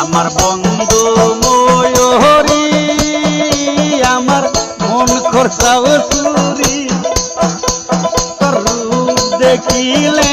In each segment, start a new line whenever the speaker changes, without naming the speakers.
আমার বন্ধু ময়ূরী আমার মন খরচাও সুরি তোর রূপ দেখিলে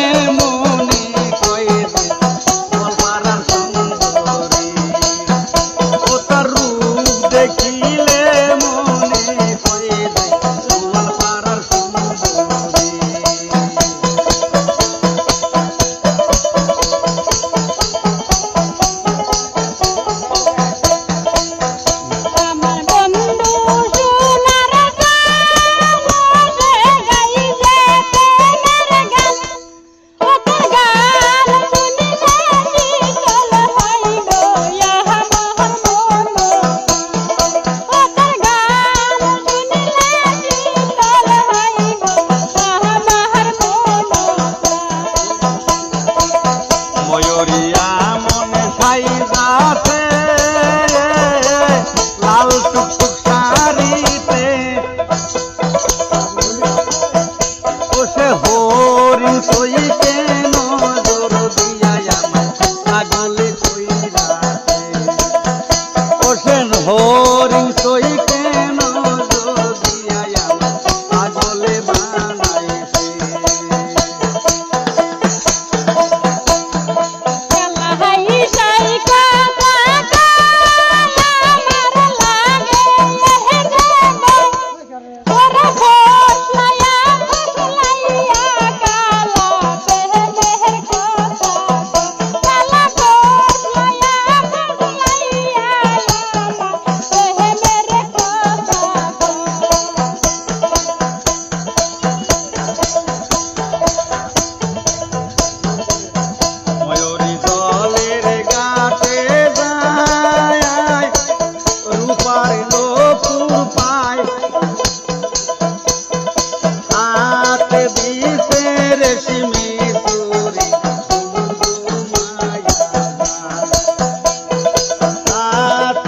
গরু সইকে নজর দিয়া আমার পাগলে কইরা ওসেন হরিং সইকে নজর দিয়া আমার পাগলে বানাইছে।
Oh,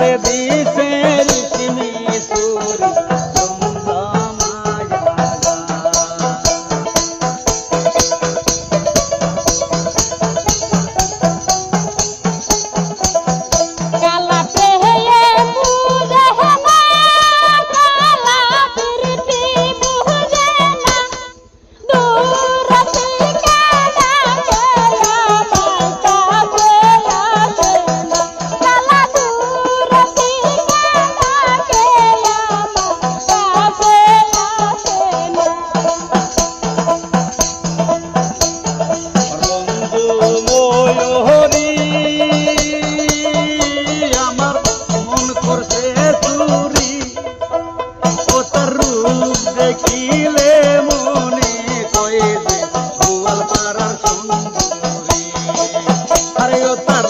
baby. হরি। আমার
মন করছে চুরি। ও তার রূপ দেখিলে মনে কয়ে তার